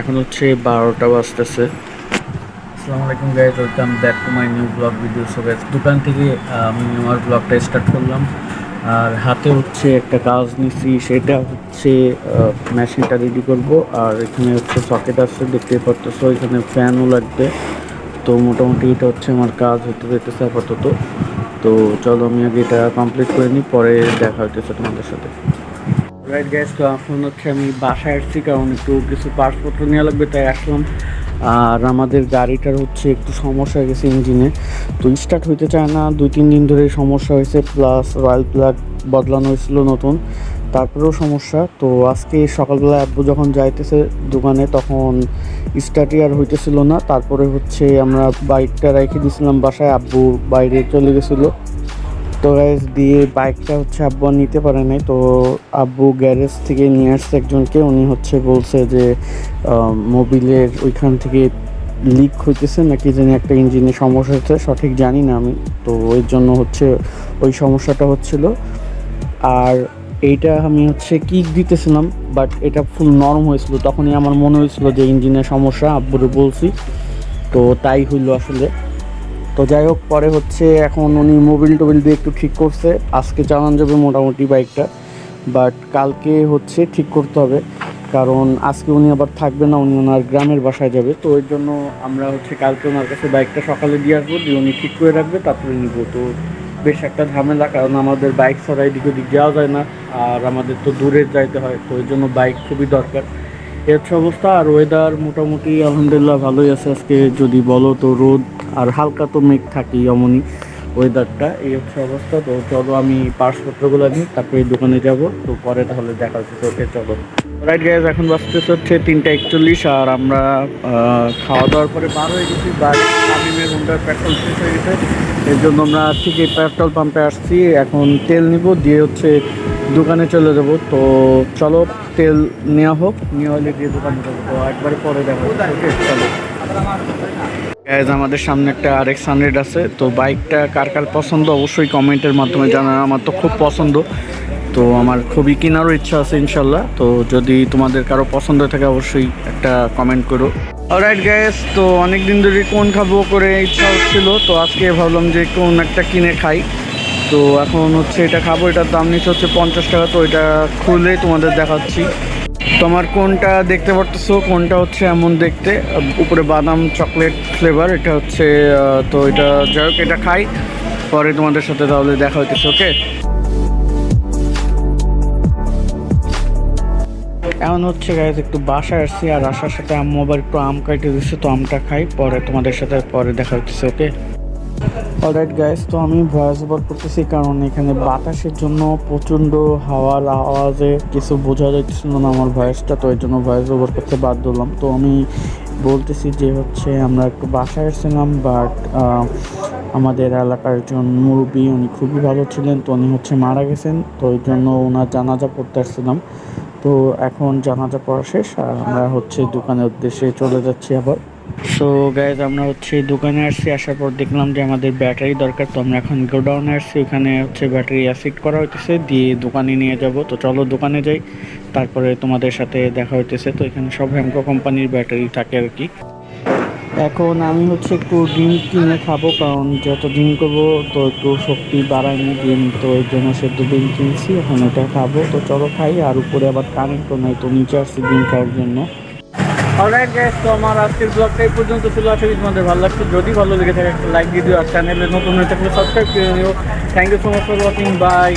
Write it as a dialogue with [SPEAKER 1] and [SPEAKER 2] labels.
[SPEAKER 1] এখন হচ্ছে বারোটা বাজতেছে। আসসালামু আলাইকুম guys welcome back to my new vlog video so guys দোকান থেকে আমি আমার ব্লগটা স্টার্ট করলাম। আর হাতে হচ্ছে একটা কাজ নিছি, সেটা হচ্ছে মেশিনটা রেডি করব। আর এখানে হচ্ছে সকেট আসছে দেখতে পারতেছো, এখানে ফ্যানও লাগবে। তো মোটামুটি এটা হচ্ছে আমার কাজ হতে যেতেছে আপাতত। তো চলো আমি আগে এটা কমপ্লিট করে নিই, পরে দেখা হইতেছে তোমাদের সাথে। রাইট গ্যাস তো এখন হচ্ছে আমি বাসায় আসছি, কারণ একটু কিছু পাসপত্র নেওয়া লাগবে, তাই আসলাম। আর আমাদের গাড়িটার হচ্ছে একটু সমস্যা হয়ে গেছে ইঞ্জিনে। তো স্টার্ট হইতে চায় না, দুই, তিন দিন ধরে সমস্যা হয়েছে প্লাস রয়্যাল প্লাগ বদলানো হয়েছিল নতুন, তারপরেও সমস্যা। তো আজকে সকালবেলা আব্বু যখন যাইতেছে দোকানে, তখন স্টার্টই আর হইতেছিল না। তারপরে হচ্ছে আমরা বাইকটা রেখে দিয়েছিলাম বাসায়, আব্বু বাইরে চলে গেছিল। তো গ্যাস দিয়ে বাইকটা হচ্ছে আব্বু আর নিতে পারে নাই, তো আব্বু গ্যারেজ থেকে নিয়ে আসছে একজনকে। উনি হচ্ছে বলছে যে মোবিলের ওইখান থেকে লিক হইতেছে নাকি জানি একটা ইঞ্জিনে সমস্যা হচ্ছে সঠিক জানি না আমি। তো ওই জন্য হচ্ছে ওই সমস্যাটা হচ্ছিল। আর এইটা আমি হচ্ছে কিক দিতেছিলাম বাট এটা ফুল নরম হয়েছিল। তখনই আমার মনে হয়েছিল যে ইঞ্জিনের সমস্যা, আব্বুরে বলছি। তো তাই হইল আসলে। তো যাই হোক, পরে হচ্ছে এখন উনি মোবিল টোবিল দিয়ে একটু ঠিক করছে। আজকে চালানো যাবে মোটামুটি বাইকটা, বাট কালকে হচ্ছে ঠিক করতে হবে। কারণ আজকে উনি আবার থাকবে না, উনি ওনার গ্রামের বাসায় যাবে। তো ওই জন্য আমরা হচ্ছে কালকে ওনার কাছে বাইকটা সকালে দিয়ে আসব, দিয়ে উনি ঠিক করে রাখবে, তারপরে নিবো। তো বেশ একটা ঝামেলা, কারণ আমাদের বাইক ছাড়া এদিক ওদিক যাওয়া যায় না, আর আমাদের তো দূরে যাইতে হয়, তো ওই জন্য বাইক খুবই দরকার। এর হচ্ছে অবস্থা, আর ওয়েদার মোটামুটি আলহামদুলিল্লাহ ভালোই আছে আজকে, যদি বলো তো রোদ আর হালকা তো মেঘ থাকি এমনই ওয়েদারটা এই হচ্ছে অবস্থা। তো চলো আমি পার্সপত্রগুলো নিই, তারপরে দোকানে যাব। তো পরে তাহলে দেখা হচ্ছে। ওকে চলো। রাইট গ্যাস এখন বাজতেছে হচ্ছে তিনটা একচল্লিশ, আর আমরা খাওয়া দাওয়ার পরে বার হয়ে গেছি বাট হোন্ডার পেট্রোল শেষ হয়ে গেছে। এর জন্য আমরা ঠিক এই পেট্রোল পাম্পে আসছি। এখন তেল নিব, দিয়ে হচ্ছে দোকানে চলে যাব। তো চলো, তেল নেওয়া হোক। নেওয়া হলে দিয়ে দোকানে যাব। তো একবারে পরে দেখা ওকে চলো। গ্যাস আমাদের সামনে একটা আর এক্স হান্ড্রেড আছে। তো বাইকটা কার কার পছন্দ অবশ্যই কমেন্টের মাধ্যমে জানান। আমার তো খুব পছন্দ। তো আমার খুবই কেনারও ইচ্ছা আছে ইনশাল্লাহ। তো যদি তোমাদের কারও পছন্দ থাকে, অবশ্যই একটা কমেন্ট করো। অলরাইট গ্যাস তো অনেক দিন ধরে কোন খাব করে ইচ্ছা হচ্ছিল। তো আজকে ভাবলাম যে কোন একটা কিনে খাই। তো এখন হচ্ছে এটা খাব। এটার দাম নিচ্ছে হচ্ছে পঞ্চাশ টাকা। তো এটা খুলে তোমাদের দেখাচ্ছি। তোমার কোনটা দেখতে পারতেছো? কোনটা হচ্ছে এমন দেখতে? উপরে বাদাম চকলেট ফ্লেভার এটা হচ্ছে তো এটা যাই হোক, এটা খাই। পরে তোমাদের সাথে তাহলে দেখা হইতেছে ওকে এমন হচ্ছে গাইজ একটু বাসায় আসছি, আর আসার সাথে আম্মু আবার একটু আম কাটে দিচ্ছে তো আমটা খাই। পরে তোমাদের সাথে পরে দেখা হচ্ছে ওকে অলরাইট গাইজ তো আমি ভয়েস ওভার করতেছি কারণ এখানে বাতাসের জন্য প্রচণ্ড হাওয়ার আওয়াজে কিছু বোঝা যাচ্ছিল না আমার ভয়েসটা, তো এই জন্য ভয়েস ওভার করতে বাধ্য হলাম। তো আমি বলতেছি যে হচ্ছে আমরা একটু বাসায় এসেছিলাম বাট আমাদের এলাকার একজন মুরব্বী, উনি খুবই ভালো ছিলেন, তো উনি হচ্ছে মারা গেছেন, তো ওই জন্য ওনার জানাজা পড়তে আসছিলাম। তো এখন জানাজা পড়া শেষ, আর আমরা হচ্ছে দোকানের উদ্দেশ্যে চলে যাচ্ছি আবার। সো গ্যাস আমরা হচ্ছে দোকানে আসছি। আসার পর দেখলাম যে আমাদের ব্যাটারি দরকার, তো আমরা এখন গোডাউনে আসছি। ওখানে হচ্ছে ব্যাটারি অ্যাসিড করা হইতেছে, দিয়ে দোকানে নিয়ে যাব। তো চলো দোকানে যাই, তারপরে তোমাদের সাথে দেখা হইতেছে। তো এখানে সব হ্যামকো কোম্পানির ব্যাটারি থাকে আর কি। এখন আমি হচ্ছে একটু ডিম কিনে খাব, কারণ যত ডিম করব, তো একটু শক্তি বাড়ায়নি ডিম। তো এর জন্য সেদ্ধ ডিম কিনছি, এখন ওটা খাব। তো চলো খাই, আর উপরে আবার কারেন্টও নাই, তো নিচে আসছি ডিম খাওয়ার জন্য। অলরাইট গ্যাস তো আমার আজকের ব্লগটা এই পর্যন্ত ছিল। আশা করি তোমাদের ভালো লাগছে। যদি ভালো লেগে থাকে, একটা লাইক দিয়ে দিও। আর চ্যানেলে নতুন হয়ে থাকলে সাবস্ক্রাইব করে নিও thank you so much for watching bye